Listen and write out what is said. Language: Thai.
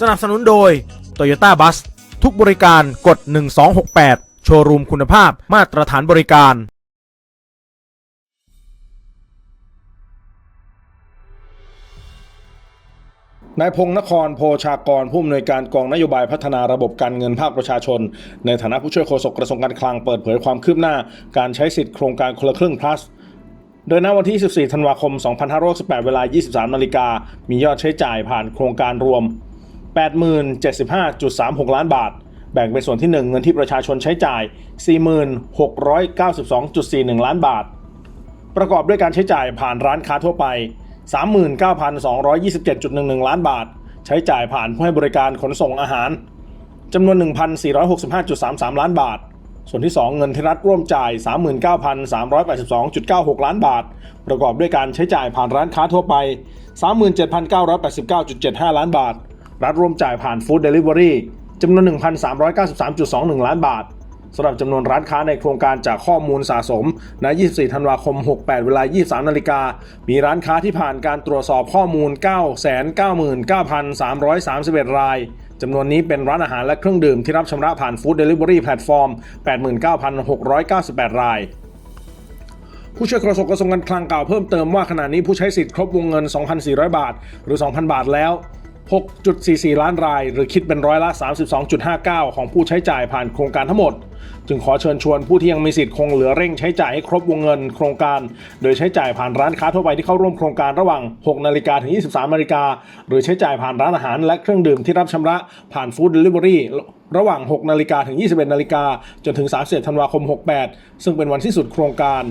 สนับสนุนโดย Toyota Bus ทุกบริการกด 1268 โชว์รูมคุณภาพมาตรฐานบริการ นายพงศ์นครโพชากรผู้อำนวยการกองนโยบายพัฒนาระบบการเงินภาคประชาชน ในฐานะผู้ช่วยโฆษกกระทรวงการคลังเปิดเผยความคืบหน้า การใช้สิทธิโครงการคนละครึ่ง plus โดยณวันที่24ธันวาคม 2568เวลา 23 นาฬิกา มียอดใช้จ่ายผ่านโครงการรวม 8,075.36 ล้านบาท แบ่งเป็นส่วนที่ 1 เงินที่ประชาชนใช้จ่าย 4692.41 ล้านบาท ประกอบด้วยการใช้จ่ายผ่านร้านค้าทั่วไป 39,227.11 ล้านบาท ใช้จ่ายผ่านผู้ให้บริการขนส่งอาหารจำนวน 1,465.33 ล้านบาท ส่วนที่ 2 เงินที่รัฐร่วมจ่าย 39,382.96 ล้านบาท ประกอบด้วยการใช้จ่ายผ่านร้านค้าทั่วไป 37,989.75 ล้านบาท รัฐร่วมจ่ายผ่านฟู้ดเดลิเวอรี่จำนวน 1,393.21 ล้านบาทสำหรับจำนวนร้านค้าในโครงการจากข้อมูลสะสมณ24 ธันวาคม 68 เวลา 23 นาฬิกา มีร้านค้าที่ผ่านการตรวจสอบข้อมูล 999,331 ราย จำนวนนี้เป็นร้านอาหารและเครื่องดื่มที่รับชำระผ่านฟู้ดเดลิเวอรี่แพลตฟอร์ม 89,698 รายผู้ช่วยโฆษกกระทรวงการคลังกล่าวเพิ่มเติมว่าขณะนี้ผู้ใช้สิทธิ์ครบวงเงิน 2,400 บาท หรือ 2,000 บาทแล้ว 6.44 ล้านราย หรือคิดเป็นร้อยละ 32.59 ของผู้ใช้จ่ายผ่านโครงการทั้งหมด จึงขอเชิญชวนผู้ที่ยังมีสิทธิ์คงเหลือเร่งใช้จ่ายให้ครบวงเงินโครงการ โดยใช้จ่ายผ่านร้านค้าทั่วไปที่เข้าร่วมโครงการระหว่าง 6 นาฬิกาถึง 23 นาฬิกา หรือใช้จ่ายผ่านร้านอาหารและเครื่องดื่มที่รับชำระผ่านฟู้ดเดลิเวอรี่ระหว่าง 6 นาฬิกาถึง 21 นาฬิกาจนถึง 31 ธันวาคม 68 ซึ่งเป็นวันที่สุดโครงการ